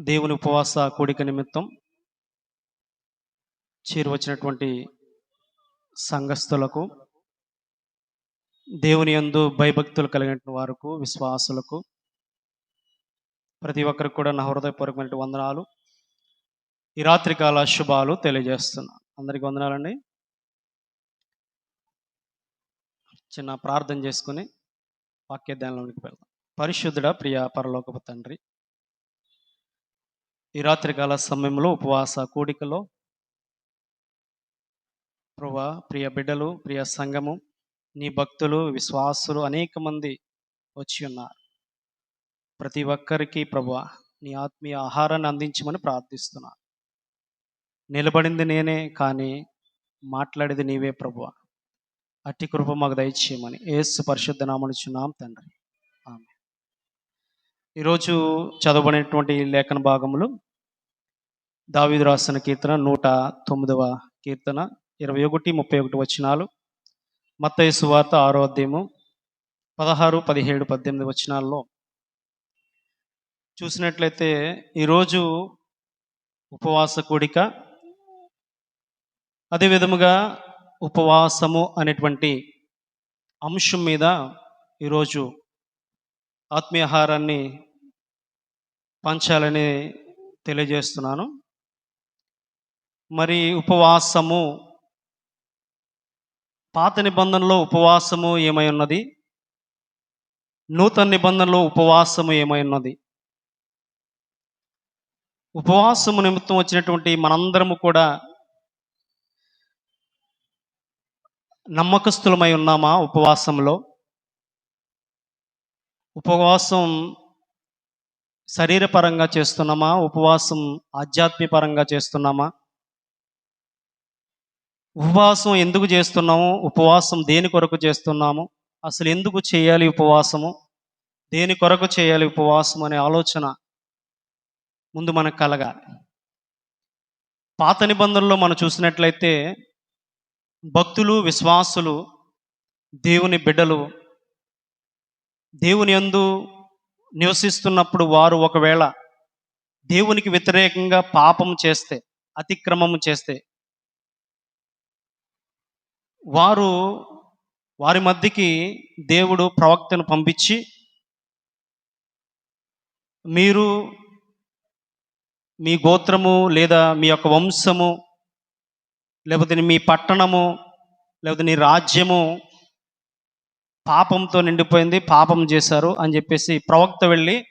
దేవుని ఉపవాస కోడిక నిమిత్తం చేరువచ్చినటువంటి సంఘస్థులకు దేవుని యందు భయభక్తులు కలిగిన వారికి విశ్వాసులకు ప్రతి ఒక్కరికి కూడా నా హృదయపూర్వకమైన వందనాలు. ఈ రాత్రికాల శుభాలు తెలియజేస్తున్నా. అందరికి వందనాలండి. చిన్న ప్రార్థన చేసుకుని వాక్యధ్యానంలోనికి వెళ్దాం. పరిశుద్ధుడ ప్రియ పరలోకపు తండ్రి ఈ రాత్రికాల సమయంలో ఉపవాస కూడికలో ప్రభా ప్రియ బిడ్డలు ప్రియ సంఘము నీ భక్తులు విశ్వాసులు అనేక మంది వచ్చి ఉన్నారు. ప్రతి ఒక్కరికి ప్రభా నీ ఆత్మీయ ఆహారాన్ని అందించమని ప్రార్థిస్తున్నాను నిలబడింది నేనే కానీ మాట్లాడేది నీవే ప్రభు. అట్టి కృప మాకు దయచేయమని ఏసు పరిశుద్ధ నామనుచున్నాం తండ్రి. ఆమె ఈరోజు చదవబడినటువంటి లేఖన భాగములు దావీదు రాసిన కీర్తన నూట తొమ్మిదవ కీర్తన ఇరవై ఒకటి ముప్పై ఒకటి వచనాలు. మత్తయసు సువార్త ఆరో అధ్యాయము పదహారు పదిహేడు పద్దెనిమిది వచనాల్లో చూసినట్లయితే ఈరోజు ఉపవాస కూడిక అదే విధముగా ఉపవాసము అనేటువంటి అంశం మీద ఈరోజు ఆత్మీయాహారాన్ని పంచాలని తెలియజేస్తున్నాను. మరి ఉపవాసము పాత నిబంధనలో ఉపవాసము ఏమై ఉన్నది? నూతన నిబంధనలో ఉపవాసము ఏమై ఉన్నది? ఉపవాసము నిమిత్తం వచ్చినటువంటి మనందరము కూడా నమ్మకస్తులమై ఉన్నామా ఉపవాసంలో? ఉపవాసం శరీరపరంగా చేస్తున్నామా? ఉపవాసం ఆధ్యాత్మికపరంగా చేస్తున్నామా? ఉపవాసం ఎందుకు చేస్తున్నాము? ఉపవాసం దేని కొరకు చేస్తున్నాము? అసలు ఎందుకు చేయాలి ఉపవాసము? దేని కొరకు చేయాలి ఉపవాసం అనే ఆలోచన ముందు మనకు కలగాలి. పాత నిబంధనలో మనం చూసినట్లయితే భక్తులు విశ్వాసులు దేవుని బిడ్డలు దేవుని యందు నివసిస్తున్నప్పుడు వారు ఒకవేళ దేవునికి వ్యతిరేకంగా పాపం చేస్తే అతిక్రమం చేస్తే వారు వారి మధ్యకి దేవుడు ప్రవక్తను పంపించి మీరు మీ గోత్రము లేదా మీ యొక్క వంశము లేకపోతే మీ పట్టణము లేకపోతే నీ రాజ్యము పాపంతో నిండిపోయింది పాపం చేశారు అని చెప్పేసి ప్రవక్త వెళ్ళి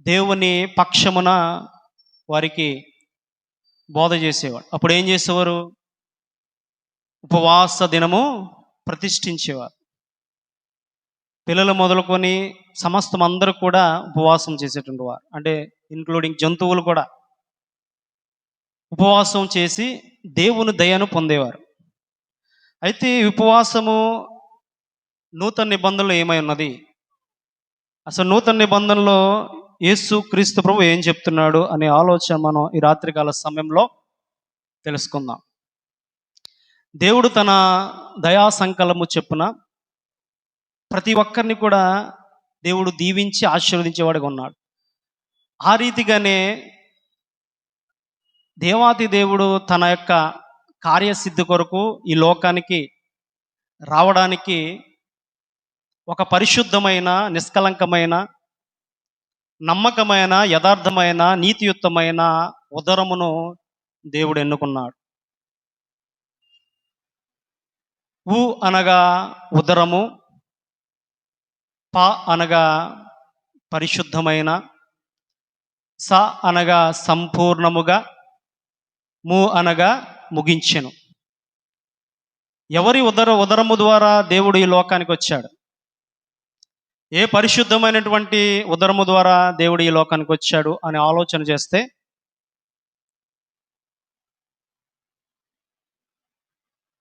దేవుని పక్షమున వారికి బోధ చేసేవాడు. అప్పుడు ఏం చేసేవారు? ఉపవాస దినము ప్రతిష్ఠించేవారు. పిల్లలు మొదలుకొని సమస్తం అందరూ కూడా ఉపవాసం చేసేటువంటి వారు. అంటే ఇంక్లూడింగ్ జంతువులు కూడా. ఉపవాసం చేసి దేవుని దయను పొందేవారు. అయితే ఉపవాసము నూతన నిబంధనలు ఏమై ఉన్నది? అసలు నూతన నిబంధనలో యేసు క్రీస్తు ప్రభు ఏం చెప్తున్నాడు అనే ఆలోచన మనం ఈ రాత్రికాల సమయంలో తెలుసుకుందాం. దేవుడు తన దయా సంకలము చెప్పున ప్రతి ఒక్కరిని కూడా దేవుడు దీవించి ఆశీర్వదించేవాడిగా ఉన్నాడు. ఆ రీతిగానే దేవాతి దేవుడు తన యొక్క కార్యసిద్ధి కొరకు ఈ లోకానికి రావడానికి ఒక పరిశుద్ధమైన నిష్కలంకమైన నమ్మకమైన యథార్థమైన నీతియుక్తమైన ఉదరమును దేవుడు ఎన్నుకున్నాడు. ఉ అనగా ఉదరము ప అనగా పరిశుద్ధమైన స అనగా సంపూర్ణముగా ము అనగా ముగించెను. ఎవరి ఉదర ఉదరము ద్వారా దేవుడు ఈ లోకానికి వచ్చాడు? ఏ పరిశుద్ధమైనటువంటి ఉదరము ద్వారా దేవుడు ఈ లోకానికి వచ్చాడు అని ఆలోచన చేస్తే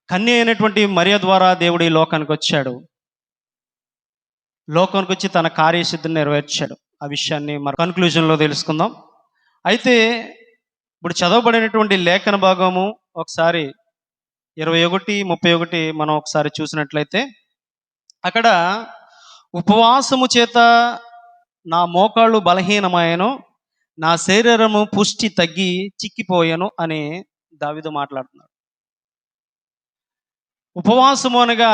కన్య అయినటువంటి మరియ ద్వారా దేవుడు ఈ లోకానికి వచ్చాడు. లోకానికి వచ్చి తన కార్యసిద్ధిని నెరవేర్చాడు. ఆ విషయాన్ని మన కన్క్లూజన్లో తెలుసుకుందాం. అయితే ఇప్పుడు చదవబడినటువంటి లేఖన భాగము ఒకసారి ఇరవై ఒకటి ముప్పై ఒకటి మనం ఒకసారి చూసినట్లయితే అక్కడ ఉపవాసము చేత నా మోకాళ్ళు బలహీనమాయను నా శరీరము పుష్టి తగ్గి చిక్కిపోయాను అని దావిదు మాట్లాడుతున్నాడు. ఉపవాసము అనగా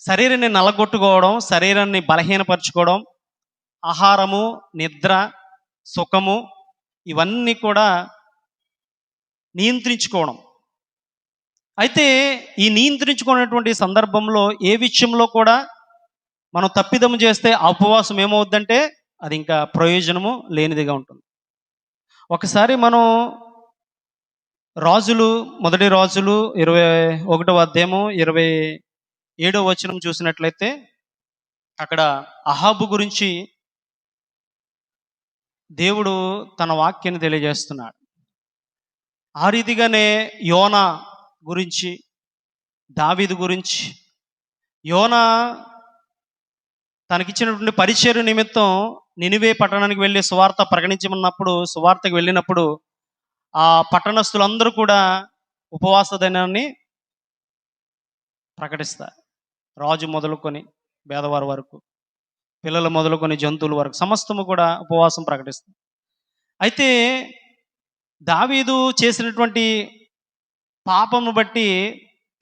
శరీరాన్ని నలగొట్టుకోవడం శరీరాన్ని బలహీనపరచుకోవడం ఆహారము నిద్ర సుఖము ఇవన్నీ కూడా నియంత్రించుకోవడం. అయితే ఈ నియంత్రించుకున్నటువంటి సందర్భంలో ఏ విషయంలో కూడా మనం తప్పిదము చేస్తే ఆ ఉపవాసం ఏమవుద్దంటే అది ఇంకా ప్రయోజనము లేనిదిగా ఉంటుంది. ఒకసారి మనం రాజులు మొదటి రాజులు ఇరవై ఒకటవ అధ్యాయము ఇరవై ఏడవ వచనం చూసినట్లయితే అక్కడ అహాబు గురించి దేవుడు తన వాక్యాన్ని తెలియజేస్తున్నాడు. ఆ రీతిగానే యోన గురించి దావీదు గురించి యోన తనకిచ్చినటువంటి పరిచయ నిమిత్తం నినివే పట్టణానికి వెళ్ళి సువార్త ప్రకటించమన్నప్పుడు సువార్తకు వెళ్ళినప్పుడు ఆ పట్టణస్థులందరూ కూడా ఉపవాస దినాన్ని ప్రకటిస్తారు. రాజు మొదలుకొని పేదవారి వరకు పిల్లలు మొదలుకొని జంతువుల వరకు సమస్తము కూడా ఉపవాసం ప్రకటిస్తారు. అయితే దావీదు చేసినటువంటి పాపము బట్టి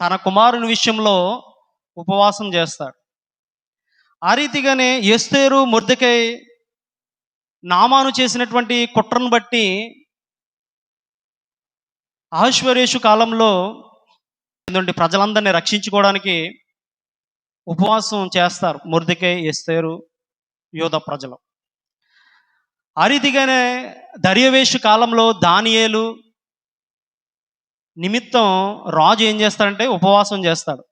తన కుమారుని విషయంలో ఉపవాసం చేస్తాడు. ఆ రీతిగానే ఎస్తేరు ముర్దకై నామాను చేసినటువంటి కుట్రను బట్టి ఆశ్వరేషు కాలంలో నుండి ప్రజలందరినీ రక్షించుకోవడానికి ఉపవాసం చేస్తారు మురిదికే ఎస్తేరు యోధ ప్రజలు. ఆ రీతిగానే దర్యవేషు కాలంలో దానియేలు నిమిత్తం రాజు ఏం చేస్తాడంటే ఉపవాసం చేస్తాడు.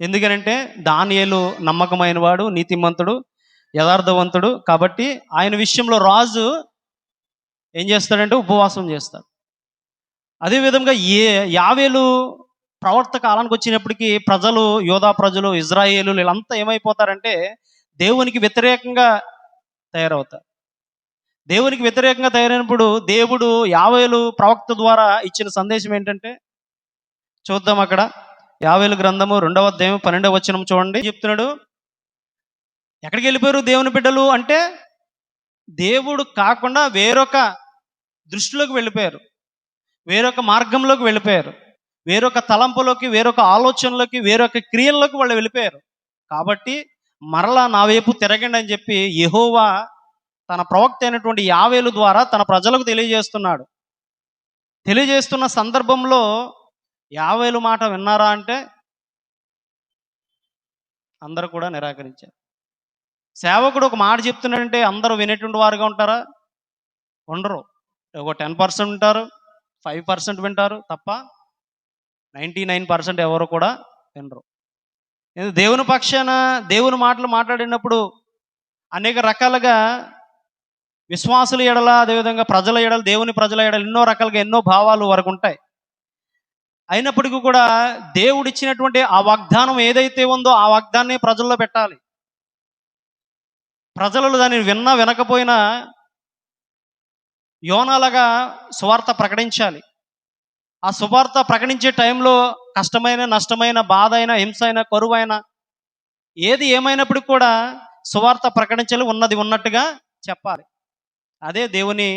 ఎందుకనంటే దానియేలు నమ్మకమైన వాడు నీతిమంతుడు యథార్థవంతుడు కాబట్టి ఆయన విషయంలో రాజు ఏం చేస్తాడంటే ఉపవాసం చేస్తాడు. అదేవిధంగా ఏ యావేలు ప్రవర్త కాలానికి వచ్చినప్పటికీ ప్రజలు యోధా ప్రజలు ఇజ్రాయేలు వీళ్ళంతా ఏమైపోతారంటే దేవునికి వ్యతిరేకంగా తయారవుతారు. దేవునికి వ్యతిరేకంగా తయారైనప్పుడు దేవుడు యావేలు ప్రవక్త ద్వారా ఇచ్చిన సందేశం ఏంటంటే చూద్దాం అక్కడ. యావేలు గ్రంథము రెండవ అధ్యాయం పన్నెండవ వచనం చూడండి. చెప్తున్నాడు? ఎక్కడికి వెళ్ళిపోయారు దేవుని బిడ్డలు అంటే దేవుడు కాకుండా వేరొక దృష్టిలోకి వెళ్ళిపోయారు. వేరొక మార్గంలోకి వెళ్ళిపోయారు. వేరొక తలంపులోకి వేరొక ఆలోచనలోకి వేరొక క్రియల్లోకి వాళ్ళు వెళ్ళిపోయారు. కాబట్టి మరలా నా వైపు తిరగండి అని చెప్పి యహోవా తన ప్రవక్త అయినటువంటి యావేలు ద్వారా తన ప్రజలకు తెలియజేస్తున్నాడు. తెలియజేస్తున్న సందర్భంలో యావేలు మాట విన్నారా అంటే అందరూ కూడా నిరాకరించారు. సేవకుడు ఒక మాట చెప్తున్నాడంటే అందరూ వినేటువంటి వారుగా ఉంటారా? ఉండరు. ఒక టెన్ పర్సెంట్ ఉంటారు. ఫైవ్ పర్సెంట్ వింటారు తప్ప నైంటీ నైన్ పర్సెంట్ ఎవరు కూడా వినరు. దేవుని పక్షాన దేవుని మాటలు మాట్లాడినప్పుడు అనేక రకాలుగా విశ్వాసుల ఎడల అదేవిధంగా ప్రజల ఎడల దేవుని ప్రజల ఎడల ఎన్నో రకాలుగా ఎన్నో భావాలు వరకు ఉంటాయి. అయినప్పటికీ కూడా దేవుడిచ్చినటువంటి ఆ వాగ్దానం ఏదైతే ఉందో ఆ వాగ్దాన్ని ప్రజల్లో పెట్టాలి. ప్రజలు దాన్ని విన్నా వినకపోయినా యోనాలుగా సువార్త ప్రకటించాలి. ఆ సువార్త ప్రకటించే టైంలో కష్టమైన నష్టమైన బాధ అయినా హింస అయినా కరువైనా ఏది ఏమైనప్పటికీ కూడా సువార్త ప్రకటించాలి ఉన్నది ఉన్నట్టుగా చెప్పాలి. అదే దేవుని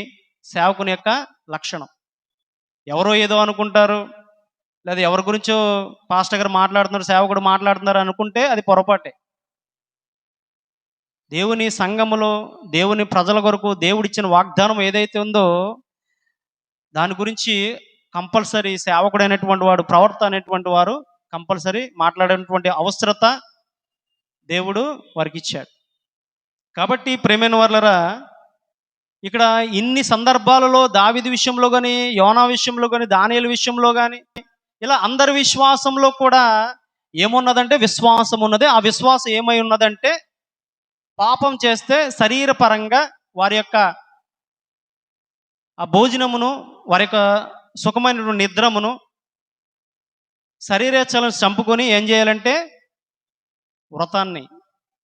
సేవకుని యొక్క లక్షణం. ఎవరో ఏదో అనుకుంటారు లేదా ఎవరి గురించో పాస్టర్ గారు మాట్లాడుతున్నారు సేవకుడు మాట్లాడుతున్నారు అనుకుంటే అది పొరపాటే. దేవుని సంఘములో దేవుని ప్రజల కొరకు దేవుడిచ్చిన వాగ్దానం ఏదైతే ఉందో దాని గురించి కంపల్సరీ సేవకుడైనటువంటి వాడు ప్రవర్త అనేటువంటి వారు కంపల్సరీ మాట్లాడేటువంటి అవసరత దేవుడు వారికి ఇచ్చాడు కాబట్టి ప్రేమైన వర్లరా ఇక్కడ ఇన్ని సందర్భాలలో దావిది విషయంలో కానీ యోనా విషయంలో కానీ దానియల విషయంలో కానీ ఇలా అందరి విశ్వాసంలో కూడా ఏమున్నదంటే విశ్వాసం ఉన్నది ఆ విశ్వాసం ఏమై ఉన్నదంటే పాపం చేస్తే శరీరపరంగా వారి యొక్క ఆ భోజనమును వారి యొక్క సుఖమైన నిద్రమును శరీరేచ్ఛలను చంపుకొని ఏం చేయాలంటే వ్రతాన్ని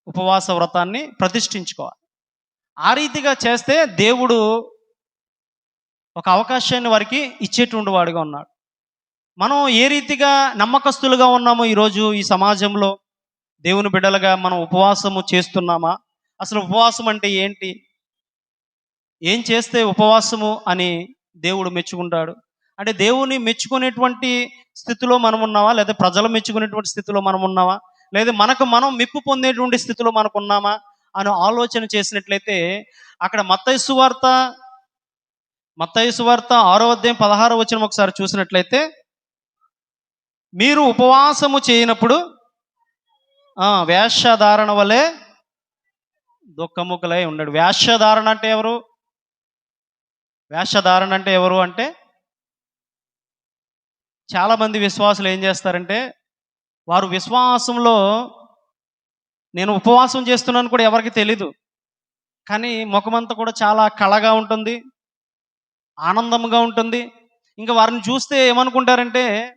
ఉపవాస వ్రతాన్ని ప్రతిష్ఠించుకోవాలి. ఆ రీతిగా చేస్తే దేవుడు ఒక అవకాశాన్ని వారికి ఇచ్చేటువంటి వాడిగా ఉన్నాడు. మనం ఏ రీతిగా నమ్మకస్తులుగా ఉన్నామో ఈరోజు ఈ సమాజంలో దేవుని బిడ్డలుగా మనం ఉపవాసము చేస్తున్నామా? అసలు ఉపవాసం అంటే ఏంటి? ఏం చేస్తే ఉపవాసము అని దేవుడు మెచ్చుకుంటాడు. అంటే దేవుని మెచ్చుకునేటువంటి స్థితిలో మనం ఉన్నావా లేదా ప్రజలు మెచ్చుకునేటువంటి స్థితిలో మనం ఉన్నావా లేదా మనకు మనం మెప్పు పొందేటువంటి స్థితిలో మనకు ఉన్నామా? అని ఆలోచన చేసినట్లయితే అక్కడ మత్తయి సువార్త మత్తయి సువార్త ఆరో అధ్యాయం పదహారో వచ్చిన ఒకసారి చూసినట్లయితే మీరు ఉపవాసము చేయనప్పుడు వేషధారణ వలె దుఃఖముఖలై ఉన్నాడు వేషధారణ అంటే ఎవరు? వేషధారణ అంటే ఎవరు అంటే చాలా మంది విశ్వాసులు ఏం చేస్తారంటే వారు విశ్వాసంలో నేను ఉపవాసం చేస్తున్నాను కూడా ఎవరికి తెలీదు. కానీ ముఖమంతా కూడా చాలా కళగా ఉంటుంది ఆనందంగా ఉంటుంది. ఇంకా వారిని చూస్తే ఏమనుకుంటారంటే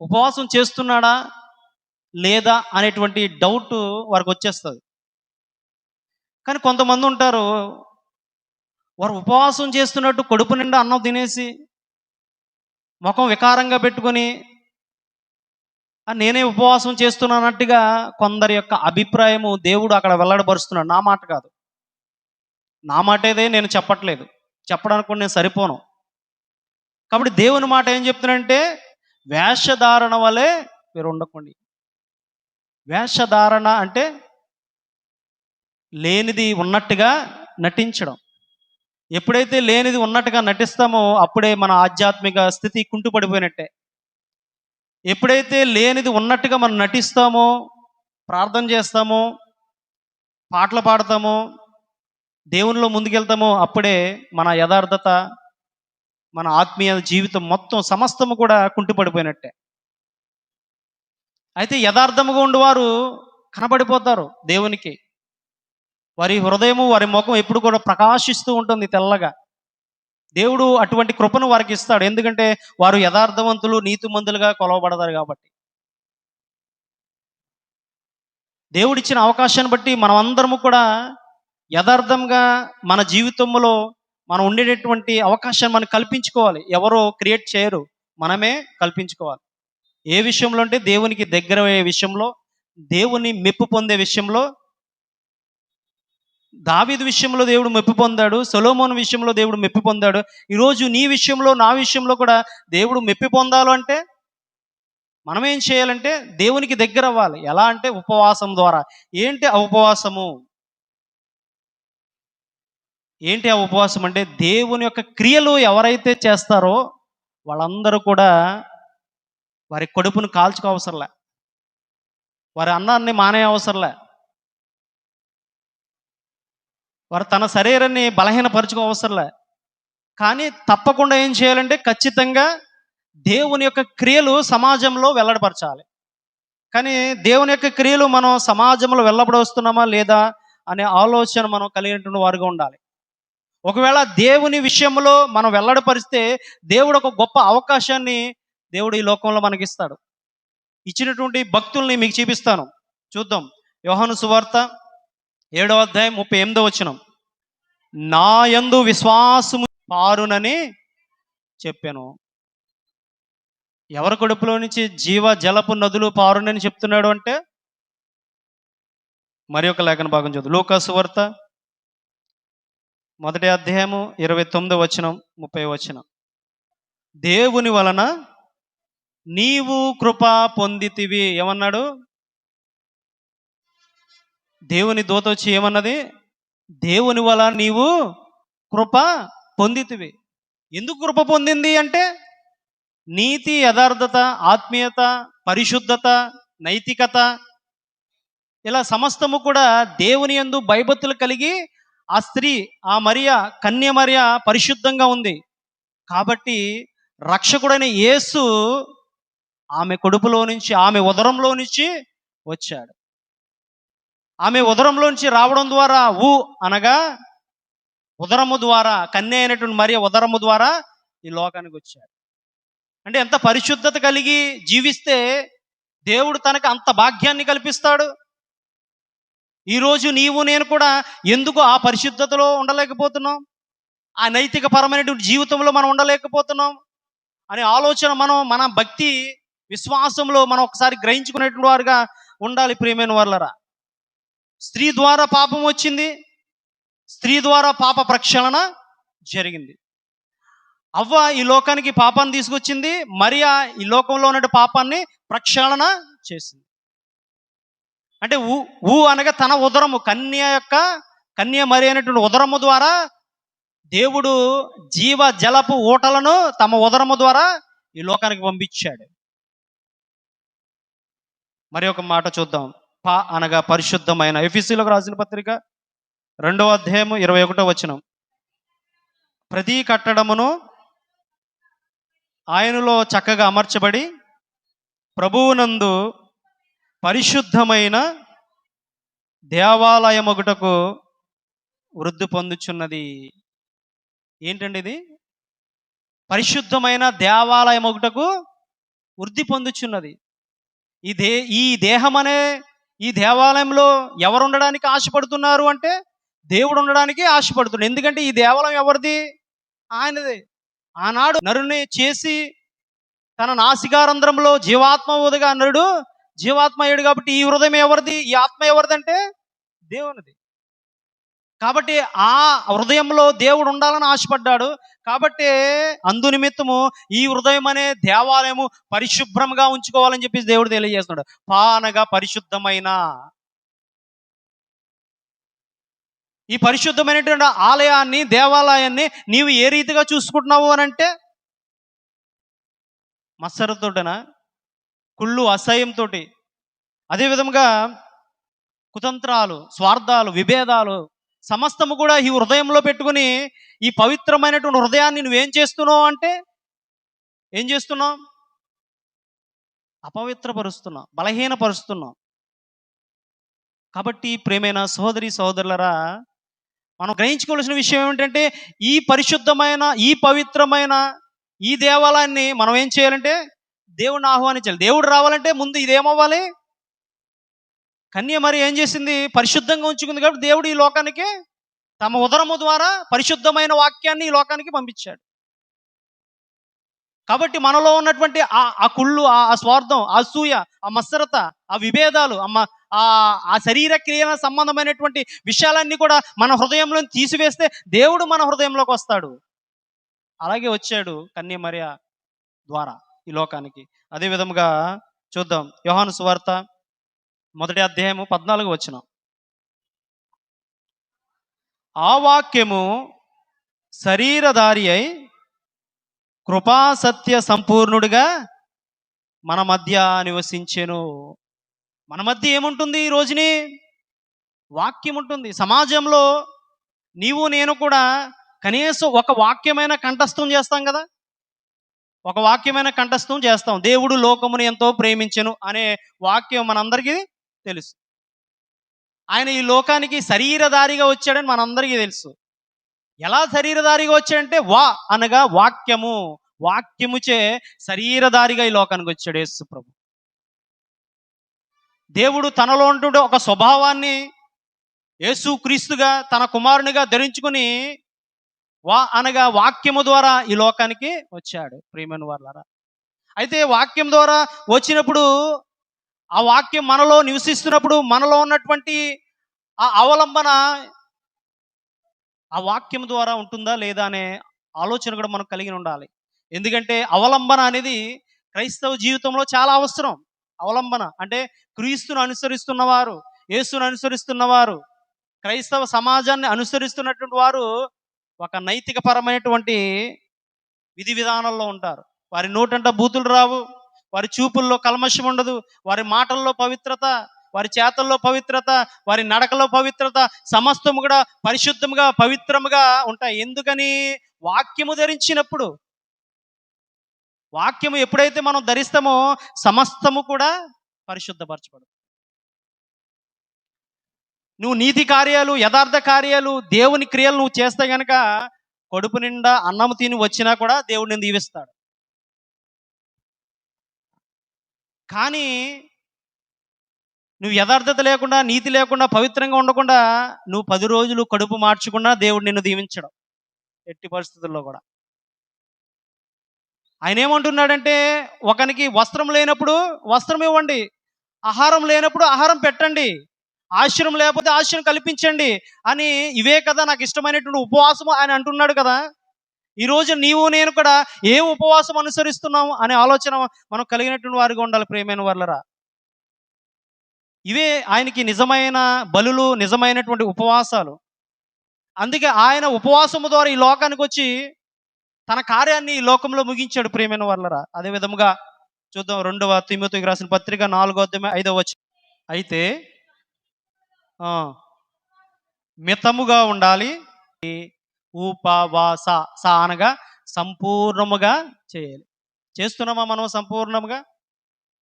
ఉపవాసం చేస్తున్నాడా లేదా అనేటువంటి డౌట్ వారికి వచ్చేస్తుంది. కానీ కొంతమంది ఉంటారు వారు ఉపవాసం చేస్తున్నట్టు కడుపు నిండా అన్నం తినేసి ముఖం వికారంగా పెట్టుకొని నేనే ఉపవాసం చేస్తున్నానట్టుగా కొందరి యొక్క అభిప్రాయము దేవుడు అక్కడ వెల్లడపరుస్తున్నాడు. నా మాట కాదు. నా మాట ఏదే నేను చెప్పట్లేదు. చెప్పడానికి కూడా నేను సరిపోను. కాబట్టి దేవుని మాట ఏం చెప్తున్నానంటే వేషధారణ వలె మీరు ఉండకండి. వేషధారణ అంటే లేనిది ఉన్నట్టుగా నటించడం. ఎప్పుడైతే లేనిది ఉన్నట్టుగా నటిస్తామో అప్పుడే మన ఆధ్యాత్మిక స్థితి కుంటుపడిపోయినట్టే. ఎప్పుడైతే లేనిది ఉన్నట్టుగా మనం నటిస్తామో ప్రార్థన చేస్తామో పాటలు పాడతామో దేవునిలో ముందుకెళ్తామో అప్పుడే మన యథార్థత మన ఆత్మీయ జీవితం మొత్తం సమస్తము కూడా కుంటుపడిపోయినట్టే. అయితే యథార్థముగా ఉండేవారు కనబడిపోతారు దేవునికి. వారి హృదయము వారి ముఖం ఎప్పుడు కూడా ప్రకాశిస్తూ ఉంటుంది తెల్లగా. దేవుడు అటువంటి కృపను వారికి ఇస్తాడు. ఎందుకంటే వారు యథార్థవంతులు నీతిమంతులుగా కొలవబడతారు కాబట్టి. దేవుడిచ్చిన అవకాశాన్ని బట్టి మనమందరము కూడా యథార్థంగా మన జీవితంలో మనం ఉండేటటువంటి అవకాశాన్ని మనం కల్పించుకోవాలి. ఎవరో క్రియేట్ చేయరు. మనమే కల్పించుకోవాలి. ఏ విషయంలో అంటే దేవునికి దగ్గర అయ్యే విషయంలో దేవుని మెప్పు పొందే విషయంలో దావీదు విషయంలో దేవుడు మెప్పు పొందాడు సొలోమోన్ విషయంలో దేవుడు మెప్పు పొందాడు. ఈరోజు నీ విషయంలో నా విషయంలో కూడా దేవుడు మెప్పి పొందాలంటే మనం ఏం చేయాలంటే దేవునికి దగ్గర అవ్వాలి. ఎలా అంటే ఉపవాసం ద్వారా. ఏంటి ఆ ఉపవాసము? ఏంటి ఆ ఉపవాసం అంటే దేవుని యొక్క క్రియలు ఎవరైతే చేస్తారో వాళ్ళందరూ కూడా వారి కడుపును కాల్చుకో అవసరంలే వారి అన్నాన్ని మానే అవసరంలే వారు తన శరీరాన్ని బలహీనపరచుకో అవసరంలే కానీ తప్పకుండా ఏం చేయాలంటే ఖచ్చితంగా దేవుని యొక్క క్రియలు సమాజంలో వెల్లడపరచాలి. కానీ దేవుని యొక్క క్రియలు మనం సమాజంలో వెళ్ళబడొస్తున్నామా లేదా అనే ఆలోచన మనం కలిగినటువంటి వారుగా ఉండాలి. ఒకవేళ దేవుని విషయంలో మనం వెల్లడపరిస్తే దేవుడు ఒక గొప్ప అవకాశాన్ని దేవుడు ఈ లోకంలో మనకిస్తాడు. ఇచ్చినటువంటి భక్తుల్ని మీకు చూపిస్తాను. చూద్దాం. యోహాను సువార్త ఏడవ అధ్యాయం ముప్పై ఎనిమిదో వచనం. నా యందు విశ్వాసము పారునని చెప్పాను. ఎవరి కడుపులో నుంచి జీవ జలపు నదులు పారునని చెప్తున్నాడు అంటే? మరి ఒక లేఖన భాగం చదువు. లోకాసు వార్త మొదటి అధ్యాయము ఇరవై తొమ్మిది వచనం ముప్పై వచనం. దేవుని వలన నీవు కృప పొందితివి. ఏమన్నాడు? దేవుని దూత వచ్చి ఏమన్నది? దేవుని వల్ల నీవు కృప పొందితివి. ఎందుకు కృప పొందింది అంటే నీతి యథార్థత ఆత్మీయత పరిశుద్ధత నైతికత ఇలా సమస్తము కూడా దేవుని యందు భయభత్తులు కలిగి ఆ స్త్రీ ఆ మరియ కన్య మరియ పరిశుద్ధంగా ఉంది. కాబట్టి రక్షకుడైన యేసు ఆమె కడుపులో నుంచి ఆమె ఉదరంలో నుంచి వచ్చాడు. ఆమె ఉదరంలోంచి రావడం ద్వారా ఊ అనగా ఉదరము ద్వారా కన్య అయినటువంటి మరి ఉదరము ద్వారా ఈ లోకానికి వచ్చాడు అంటే ఎంత పరిశుద్ధత కలిగి జీవిస్తే దేవుడు తనకు అంత భాగ్యాన్ని కల్పిస్తాడు. ఈరోజు నీవు నేను కూడా ఎందుకు ఆ పరిశుద్ధతలో ఉండలేకపోతున్నాం? ఆ నైతిక పరమైనటువంటి జీవితంలో మనం ఉండలేకపోతున్నాం? అనే ఆలోచన మనం మన భక్తి విశ్వాసంలో మనం ఒకసారి గ్రహించుకునేటువంటి వారుగా ఉండాలి ప్రియమైన వాళ్ళరా స్త్రీ ద్వారా పాపం వచ్చింది స్త్రీ ద్వారా పాప ప్రక్షాళన జరిగింది. అవ్వ ఈ లోకానికి పాపాన్ని తీసుకొచ్చింది మరియా ఈ లోకంలో ఉన్న పాపాన్ని ప్రక్షాళన చేసింది. అంటే ఊ ఊ అనగా తన ఉదరము కన్య యొక్క కన్య మరి అనేటువంటి ఉదరము ద్వారా దేవుడు జీవ జలపు ఊటలను తమ ఉదరము ద్వారా ఈ లోకానికి పంపించాడు. మరి ఒక మాట చూద్దాం. పా అనగా పరిశుద్ధమైన. ఎఫీసీలకు రాసిన పత్రిక రెండవ అధ్యాయము ఇరవై ఒకటో వచనం. ప్రతి కట్టడమును ఆయనలో చక్కగా అమర్చబడి ప్రభువునందు పరిశుద్ధమైన దేవాలయం ఒకటకు వృద్ధి పొందుచున్నది. ఏంటండి ఇది? పరిశుద్ధమైన దేవాలయం ఒకటకు వృద్ధి పొందుచున్నది. ఈ దే ఈ దేహం అనే ఈ దేవాలయంలో ఎవరు ఉండడానికి ఆశపడుతున్నారు అంటే దేవుడు ఉండడానికి ఆశపడుతున్నాడు. ఎందుకంటే ఈ దేవాలయం ఎవరిది? ఆయనది. ఆనాడు నరుని చేసి తన నాసికారంధ్రంలో జీవాత్మ ఊదగా నరుడు జీవాత్మ అయ్యాడు కాబట్టి ఈ హృదయం ఎవరిది? ఈ ఆత్మ ఎవరిదంటే దేవునిది. కాబట్టి ఆ హృదయంలో దేవుడు ఉండాలని ఆశపడ్డాడు. కాబట్టి అందు నిమిత్తము ఈ హృదయం అనే దేవాలయము పరిశుభ్రంగా ఉంచుకోవాలని చెప్పేసి దేవుడు తెలియజేస్తున్నాడు. పానగా పరిశుద్ధమైన ఈ పరిశుద్ధమైనటువంటి ఆలయాన్ని దేవాలయాన్ని నీవు ఏ రీతిగా చూసుకుంటున్నావు అని అంటే మత్సరతోటన? కుళ్ళు అసహ్యంతో అదేవిధంగా కుతంత్రాలు స్వార్థాలు విభేదాలు సమస్తము కూడా ఈ హృదయంలో పెట్టుకుని ఈ పవిత్రమైనటువంటి హృదయాన్ని నువ్వేం చేస్తున్నావు అంటే ఏం చేస్తున్నావు? అపవిత్రపరుస్తున్నావు బలహీనపరుస్తున్నావు. కాబట్టి ప్రేమైన సహోదరి సహోదరులరా మనం గ్రహించుకోవాల్సిన విషయం ఏమిటంటే ఈ పరిశుద్ధమైన ఈ పవిత్రమైన ఈ దేవాలయాన్ని మనం ఏం చేయాలంటే దేవుడిని ఆహ్వానించాలి. దేవుడు రావాలంటే ముందు ఇదేమవ్వాలి? కన్య మరి ఏం చేసింది? పరిశుద్ధంగా ఉంచుకుంది కాబట్టి దేవుడు ఈ లోకానికి తమ ఉదరము ద్వారా పరిశుద్ధమైన వాక్యాన్ని ఈ లోకానికి పంపించాడు. కాబట్టి మనలో ఉన్నటువంటి ఆ ఆ కుళ్ళు ఆ స్వార్థం ఆ అసూయ ఆ మత్సరత ఆ విభేదాలు ఆ ఆ ఆ శరీర క్రియ సంబంధమైనటువంటి విషయాలన్నీ కూడా మన హృదయంలో తీసివేస్తే దేవుడు మన హృదయంలోకి వస్తాడు. అలాగే వచ్చాడు కన్యమర్య ద్వారా ఈ లోకానికి. అదే విధముగా చూద్దాం. యోహాను సువార్త మొదటి అధ్యాయము పద్నాలుగు వచ్చిన ఆ వాక్యము శరీరధారి అయి కృపాసత్య సంపూర్ణుడిగా మన మధ్య నివసించెను. మన మధ్య ఏముంటుంది ఈ రోజుని? వాక్యం ఉంటుంది సమాజంలో నీవు నేను కూడా కనీసం ఒక వాక్యమైన కంఠస్థం చేస్తాం కదా? ఒక వాక్యమైన కంఠస్థం చేస్తాం. దేవుడు లోకమును ఎంతో ప్రేమించెను అనే వాక్యం మనందరికీ తెలుసు. ఆయన ఈ లోకానికి శరీరధారిగా వచ్చాడని మనందరికీ తెలుసు. ఎలా శరీరధారిగా వచ్చాడంటే వా అనగా వాక్యము. వాక్యముచే శరీరధారిగా ఈ లోకానికి వచ్చాడు యేసు ప్రభు దేవుడు తనలో ఉంటుండే ఒక స్వభావాన్ని యేసు క్రీస్తుగా తన కుమారునిగా ధరించుకుని వా అనగా వాక్యము ద్వారా ఈ లోకానికి వచ్చాడు ప్రియమైన వాళ్ళారా అయితే వాక్యం ద్వారా వచ్చినప్పుడు ఆ వాక్యం మనలో నివసిస్తున్నప్పుడు మనలో ఉన్నటువంటి ఆ అవలంబన ఆ వాక్యం ద్వారా ఉంటుందా లేదా అనే ఆలోచన కూడా మనం కలిగి ఉండాలి. ఎందుకంటే అవలంబన అనేది క్రైస్తవ జీవితంలో చాలా అవసరం. అవలంబన అంటే క్రీస్తును అనుసరిస్తున్నవారు యేసును అనుసరిస్తున్నవారు క్రైస్తవ సమాజాన్ని అనుసరిస్తున్నటువంటి వారు ఒక నైతిక పరమైనటువంటి విధి విధానంలో ఉంటారు. వారి నోటంట బూతులు రావు. వారి చూపుల్లో కల్మషం ఉండదు వారి మాటల్లో పవిత్రత వారి చేతల్లో పవిత్రత వారి నడకలో పవిత్రత సమస్తము కూడా పరిశుద్ధముగా పవిత్రముగా ఉంటాయి. ఎందుకని? వాక్యము ధరించినప్పుడు. వాక్యము ఎప్పుడైతే మనం ధరిస్తామో సమస్తము కూడా పరిశుద్ధపరచబడు నువ్వు నీతి కార్యాలు యథార్థ కార్యాలు దేవుని క్రియలు నువ్వు చేస్తే గనక కడుపు నిండా అన్నము తిని వచ్చినా కూడా దేవుడు దీవిస్తాడు. కానీ నువ్వు యథార్థత లేకుండా నీతి లేకుండా పవిత్రంగా ఉండకుండా నువ్వు పది రోజులు కడుపు మార్చకుండా దేవుడు నిన్ను దీవించడం. ఎట్టి పరిస్థితుల్లో కూడా. ఆయన ఏమంటున్నాడంటే ఒకనికి వస్త్రం లేనప్పుడు వస్త్రం ఇవ్వండి. ఆహారం లేనప్పుడు ఆహారం పెట్టండి. ఆశ్రయం లేకపోతే ఆశ్రయం కల్పించండి అని ఇవే కదా నాకు ఇష్టమైనటువంటి ఉపవాసం ఆయన అంటున్నాడు కదా. ఈ రోజు నీవు నేను కూడా ఏ ఉపవాసం అనుసరిస్తున్నాం అనే ఆలోచన మనం కలిగినటువంటి వారిగా ఉండాలి ప్రేమైన వర్లరా. ఇవే ఆయనకి నిజమైన బలులు నిజమైనటువంటి ఉపవాసాలు. అందుకే ఆయన ఉపవాసము ద్వారా ఈ లోకానికి వచ్చి తన కార్యాన్ని ఈ లోకంలో ముగించాడు ప్రేమైన వర్లరా. అదే విధముగా చూద్దాం రెండవ తిమ్మతికి రాసిన పత్రిక నాలుగో ఐదవ వచ్చి అయితే మితముగా ఉండాలి. ఉపవాస స అనగా సంపూర్ణముగా చేయాలి. చేస్తున్నామా మనం సంపూర్ణముగా?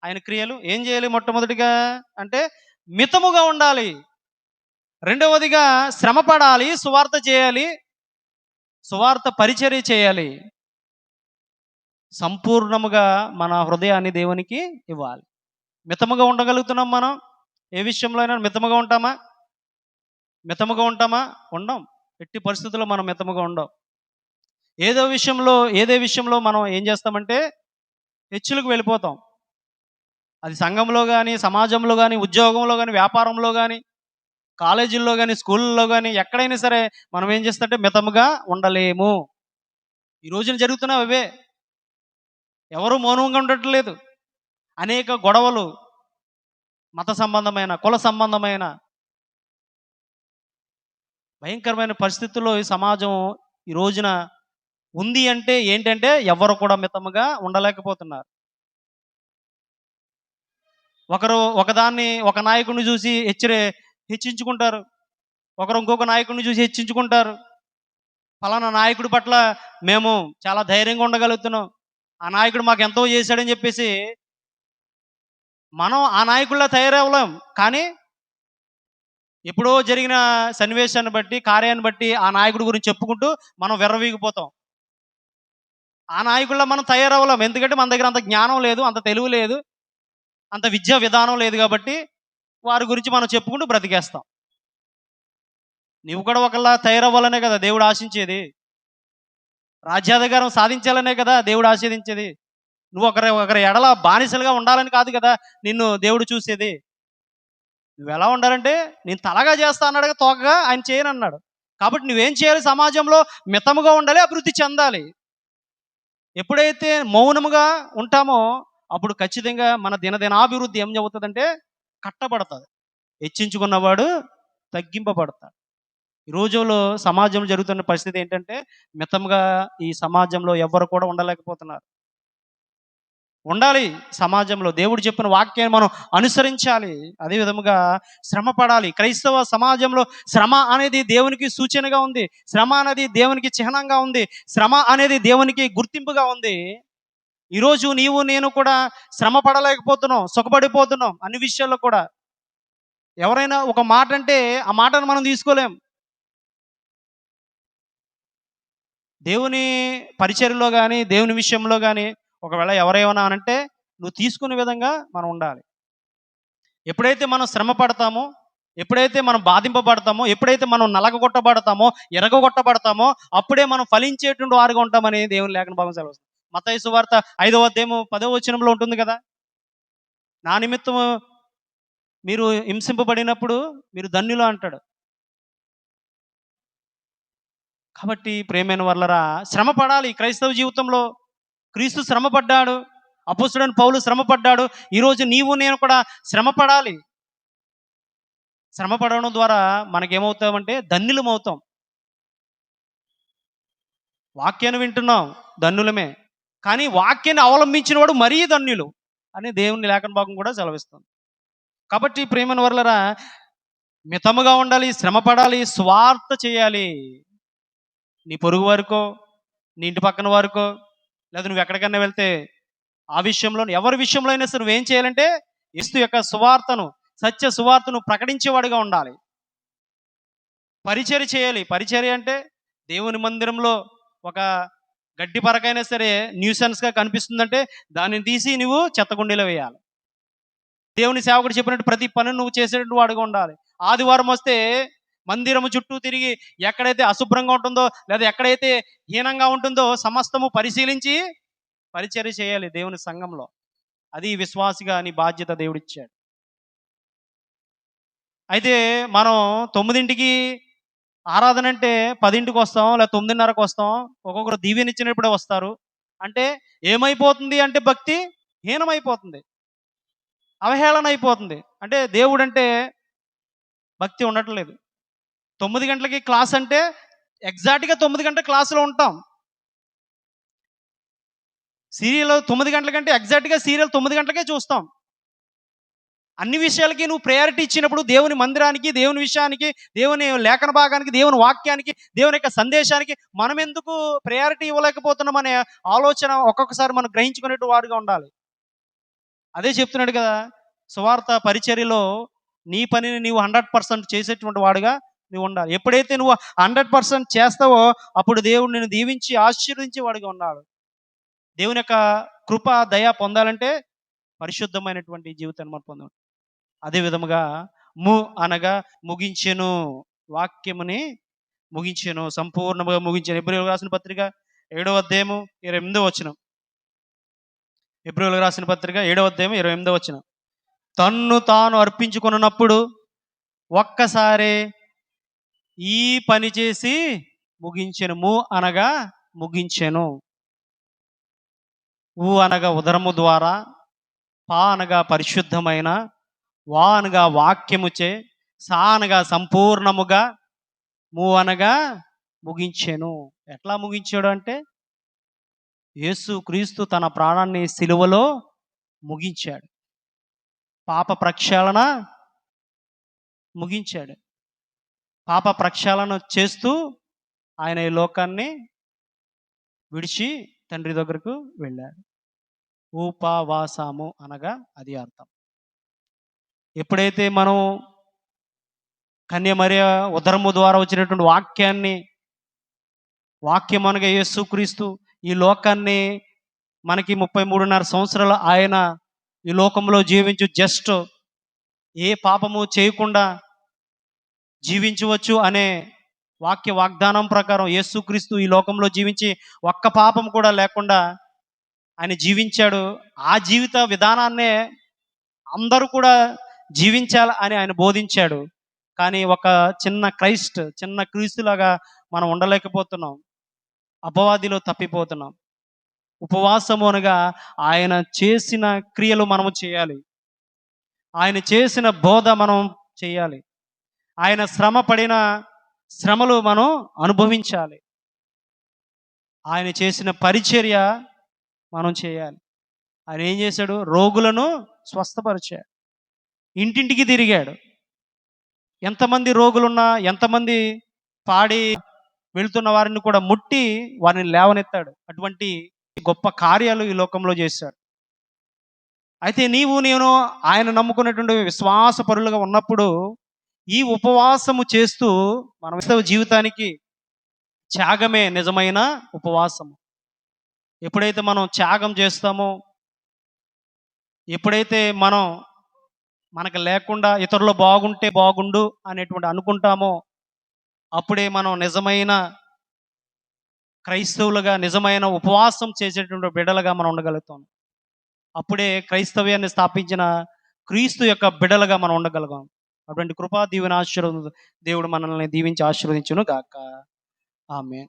ఆయన క్రియలు ఏం చేయాలి మొట్టమొదటిగా? అంటే మితముగా ఉండాలి. రెండవదిగా శ్రమ పడాలి సువార్త చేయాలి సువార్త పరిచర్య చేయాలి. సంపూర్ణముగా మన హృదయాన్ని దేవునికి ఇవ్వాలి. మితముగా ఉండగలుగుతున్నాం మనం? ఏ విషయంలో అయినా మితముగా ఉంటామా? మితముగా ఉంటామా? ఉండం. ఎట్టి పరిస్థితుల్లో మనం మితముగా ఉండం. ఏదో విషయంలో ఏదే విషయంలో మనం ఏం చేస్తామంటే హెచ్చులకు వెళ్ళిపోతాం. అది సంఘంలో కానీ సమాజంలో కానీ ఉద్యోగంలో కానీ వ్యాపారంలో కానీ కాలేజీల్లో కానీ స్కూళ్ళలో కానీ ఎక్కడైనా సరే మనం ఏం చేస్తుంటే మితముగా ఉండలేము. ఈ రోజున జరుగుతున్నావు అవే. ఎవరు మౌనంగా ఉండట్లేదు అనేక గొడవలు మత సంబంధమైన కుల సంబంధమైన భయంకరమైన పరిస్థితుల్లో ఈ సమాజం ఈ రోజున ఉంది అంటే ఏంటంటే ఎవరు కూడా మితముగా ఉండలేకపోతున్నారు. ఒకరు ఒకదాన్ని ఒక నాయకుడిని చూసి హెచ్చరే హెచ్చించుకుంటారు. ఒకరు ఇంకొక నాయకుడిని చూసి హెచ్చించుకుంటారు. ఫలానా నాయకుడి పట్ల మేము చాలా ధైర్యంగా ఉండగలుగుతున్నాం. ఆ నాయకుడు మాకు ఎంతో చేశాడని చెప్పేసి మనం ఆ నాయకుల్లా తయారవ్వలేం. కానీ ఎప్పుడో జరిగిన సన్నివేశాన్ని బట్టి కార్యాన్ని బట్టి ఆ నాయకుడి గురించి చెప్పుకుంటూ మనం వెర్రవీగిపోతాం. ఆ నాయకుల్లో మనం తయారవ్వలేం. ఎందుకంటే మన దగ్గర అంత జ్ఞానం లేదు అంత తెలివి లేదు అంత విద్యా విధానం లేదు కాబట్టి వారి గురించి మనం చెప్పుకుంటూ బ్రతికేస్తాం. నువ్వు కూడా ఒకలా తయారవ్వాలనే కదా దేవుడు ఆశించేది. రాజ్యాధికారం సాధించాలనే కదా దేవుడు ఆశీర్దించేది నువ్వు ఒకరి ఒకరి ఎడల బానిసలుగా ఉండాలని కాదు కదా నిన్ను దేవుడు చూసేది. నువ్వు ఎలా ఉండాలంటే నేను తలగా చేస్తా అన్నాడు తోకగా ఆయన చేయను అన్నాడు కాబట్టి నువ్వేం చేయాలి? సమాజంలో మితముగా ఉండాలి అభివృద్ధి చెందాలి. ఎప్పుడైతే మౌనముగా ఉంటామో అప్పుడు ఖచ్చితంగా మన దినదినాభివృద్ధి ఏం చెబుతుందంటే కట్టబడుతుంది. హెచ్చించుకున్నవాడు తగ్గింపబడతాడు. ఈ రోజుల్లో సమాజంలో జరుగుతున్న పరిస్థితి ఏంటంటే మితంగా ఈ సమాజంలో ఎవ్వరు కూడా ఉండలేకపోతున్నారు. ఉండాలి సమాజంలో. దేవుడు చెప్పిన వాక్యాన్ని మనం అనుసరించాలి. అదే విధముగా శ్రమ పడాలి. క్రైస్తవ సమాజంలో శ్రమ అనేది దేవునికి సూచనగా ఉంది. శ్రమ అనేది దేవునికి చిహ్నంగా ఉంది. శ్రమ అనేది దేవునికి గుర్తింపుగా ఉంది. ఈరోజు నీవు నేను కూడా శ్రమ పడలేకపోతున్నాం సుఖపడిపోతున్నాం అన్ని విషయాల్లో కూడా. ఎవరైనా ఒక మాట అంటే ఆ మాటను మనం తీసుకోలేం. దేవుని పరిచర్లో కానీ దేవుని విషయంలో కానీ ఒకవేళ ఎవరేమన్నా అంటే నువ్వు తీసుకునే విధంగా మనం ఉండాలి. ఎప్పుడైతే మనం శ్రమ పడతామో ఎప్పుడైతే మనం బాధింపబడతామో ఎప్పుడైతే మనం నలగగొట్టబడతామో ఎరగొట్టబడతామో అప్పుడే మనం ఫలించేటువంటి వారుగా ఉంటామని దేవుని లేఖన భాగం సెలవుస్తుంది మతైసు వార్త ఐదవ అధ్యాయము పదవ వచనంలో ఉంటుంది కదా? నా నిమిత్తం మీరు హింసింపబడినప్పుడు మీరు ధన్యులు అంటాడు. కాబట్టి ప్రేమైన వల్లరా శ్రమ పడాలి క్రైస్తవ జీవితంలో. క్రీస్తు శ్రమపడ్డాడు పడ్డాడు పౌలు శ్రమపడ్డాడు. ఈరోజు నీవు నేను కూడా శ్రమపడాలి. శ్రమపడడం ద్వారా మనకేమవుతామంటే ధన్యులం అవుతాం వాక్యాన్ని వింటున్నాం ధన్యులమే. కానీ వాక్యాన్ని అవలంబించిన వాడు మరీ ధన్యులు అని దేవుని లేఖన భాగం కూడా సెలవిస్తుంది. కాబట్టి ప్రేమను వర్లరా మితముగా ఉండాలి శ్రమపడాలి స్వార్థ చేయాలి. నీ పొరుగు వారికో నీ ఇంటి పక్కన వారికో లేదా నువ్వు ఎక్కడికైనా వెళ్తే ఆ విషయంలో ఎవరి విషయంలో అయినా సరే నువ్వేం చేయాలంటే ఇస్తు యొక్క సువార్తను సత్య సువార్తను ప్రకటించేవాడిగా ఉండాలి. పరిచర్య చేయాలి. పరిచర్య అంటే దేవుని మందిరంలో ఒక గడ్డి పరకైనా సరే న్యూసెన్స్గా కనిపిస్తుందంటే దాన్ని తీసి నువ్వు చెత్తకుండీలో వేయాలి. దేవుని సేవకుడు చెప్పినట్టు ప్రతి పని నువ్వు చేసేటువంటి వాడుగా ఉండాలి. ఆదివారం వస్తే మందిరము చుట్టూ తిరిగి ఎక్కడైతే అశుభ్రంగా ఉంటుందో లేదా ఎక్కడైతే హీనంగా ఉంటుందో సమస్తము పరిశీలించి పరిచర్య చేయాలి దేవుని సంఘంలో. అది విశ్వాసిగా నీ బాధ్యత దేవుడిచ్చాడు. అయితే మనం తొమ్మిదింటికి ఆరాధన అంటే పదింటికి వస్తాం లేదా తొమ్మిదిన్నరకు వస్తాం ఒక్కొక్కరు దీవెనిచ్చినప్పుడే వస్తారు. అంటే ఏమైపోతుంది అంటే భక్తి హీనమైపోతుంది. అవహేళన అయిపోతుంది అంటే దేవుడంటే భక్తి ఉండట్లేదు. తొమ్మిది గంటలకి క్లాస్ అంటే ఎగ్జాక్ట్గా తొమ్మిది గంటల క్లాసులో ఉంటాం. సీరియల్ తొమ్మిది గంటల కంటే ఎగ్జాక్ట్గా సీరియల్ తొమ్మిది గంటలకే చూస్తాం. అన్ని విషయాలకి నువ్వు ప్రయారిటీ ఇచ్చినప్పుడు దేవుని మందిరానికి దేవుని విషయానికి దేవుని లేఖన భాగానికి దేవుని వాక్యానికి దేవుని యొక్క సందేశానికి మనం ఎందుకు ప్రయారిటీ ఇవ్వలేకపోతున్నాం అనే ఆలోచన ఒక్కొక్కసారి మనం గ్రహించుకునేట్టు వాడుగా ఉండాలి. అదే చెప్తున్నాడు కదా సువార్త పరిచర్యలో నీ పనిని నీవు హండ్రెడ్ పర్సెంట్ చేసేటువంటి వాడుగా నువ్వు ఉండాలి. ఎప్పుడైతే నువ్వు హండ్రెడ్ పర్సెంట్ చేస్తావో అప్పుడు దేవుడు నిన్ను దీవించి ఆశీర్వదించి వాడిగా ఉన్నాడు. దేవుని యొక్క కృప దయ పొందాలంటే పరిశుద్ధమైనటువంటి జీవితాన్ని మనం పొందాలి. అదే విధముగా ము అనగా ముగించెను వాక్యముని ముగించెను సంపూర్ణంగా ముగించాను. ఎబ్రిల్ రాసిన పత్రిక ఏడవ అధ్యాయము ఇరవై ఎనిమిదో వచ్చిన ఎబ్రిల్ రాసిన పత్రిక ఏడవ అధ్యాయం ఇరవై ఎనిమిదో వచ్చిన తన్ను తాను అర్పించుకున్నప్పుడు ఒక్కసారే ఈ పని చేసి ముగించెను ము అనగా ముగించెను. ఊ అనగా ఉదరము ద్వారా పా అనగా పరిశుద్ధమైన వా అనగా వాక్యముచే సా అనగా సంపూర్ణముగా ము అనగా ముగించెను. ఎట్లా ముగించాడు అంటే యేసు క్రీస్తు తన ప్రాణాన్ని సిలువలో ముగించాడు. పాప ప్రక్షాళన ముగించాడు. పాప ప్రక్షాళన చేస్తూ ఆయన ఈ లోకాన్ని విడిచి తండ్రి దగ్గరకు వెళ్ళాడు ఉపవాసము అనగా అది అర్థం. ఎప్పుడైతే మనం కన్యమర్య ఉదరము ద్వారా వచ్చినటువంటి వాక్యాన్ని వాక్యం అనగా యేసుక్రీస్తు ఈ లోకాన్ని మనకి ముప్పై మూడున్నర సంవత్సరాలు ఆయన ఈ లోకంలో జీవించు జస్ట్ ఏ పాపము చేయకుండా జీవించవచ్చు అనే వాక్య వాగ్దానం ప్రకారం యేసుక్రీస్తు ఈ లోకంలో జీవించి ఒక్క పాపం కూడా లేకుండా ఆయన జీవించాడు. ఆ జీవిత విధానాన్నే అందరూ కూడా జీవించాలి అని ఆయన బోధించాడు. కానీ ఒక చిన్న క్రైస్ట్ చిన్న క్రీస్తులాగా మనం ఉండలేకపోతున్నాం. అపవాదిలో తప్పిపోతున్నాం. ఉపవాసము అనగా ఆయన చేసిన క్రియలు మనము చేయాలి. ఆయన చేసిన బోధ మనం చేయాలి. ఆయన శ్రమ పడిన శ్రమలు మనం అనుభవించాలి. ఆయన చేసిన పరిచర్య మనం చేయాలి. ఆయన ఏం చేశాడు? రోగులను స్వస్థపరిచాడు. ఇంటింటికి తిరిగాడు. ఎంతమంది రోగులున్నా ఎంతమంది పాడి వెళ్తున్న వారిని కూడా ముట్టి వారిని లేవనెత్తాడు. అటువంటి గొప్ప కార్యాలు ఈ లోకంలో చేశాడు. అయితే నీవు నేను ఆయన నమ్ముకున్నటువంటి విశ్వాసపరులుగా ఉన్నప్పుడు ఈ ఉపవాసము చేస్తూ మన క్రైస్తవ జీవితానికి త్యాగమే నిజమైన ఉపవాసము. ఎప్పుడైతే మనం త్యాగం చేస్తామో ఎప్పుడైతే మనం మనకు లేకుండా ఇతరులు బాగుంటే బాగుండు అనేటువంటి అనుకుంటామో అప్పుడే మనం నిజమైన క్రైస్తవులుగా నిజమైన ఉపవాసం చేసేటువంటి బిడలుగా మనం ఉండగలుగుతాం. అప్పుడే క్రైస్తవ్యాన్ని స్థాపించిన క్రీస్తు యొక్క బిడలుగా మనం ఉండగలుగుతాం. అటువంటి కృపా దీవెన ఆశీర్వదం దేవుడు మనల్ని దీవించి ఆశీర్వదించును గాక. ఆమె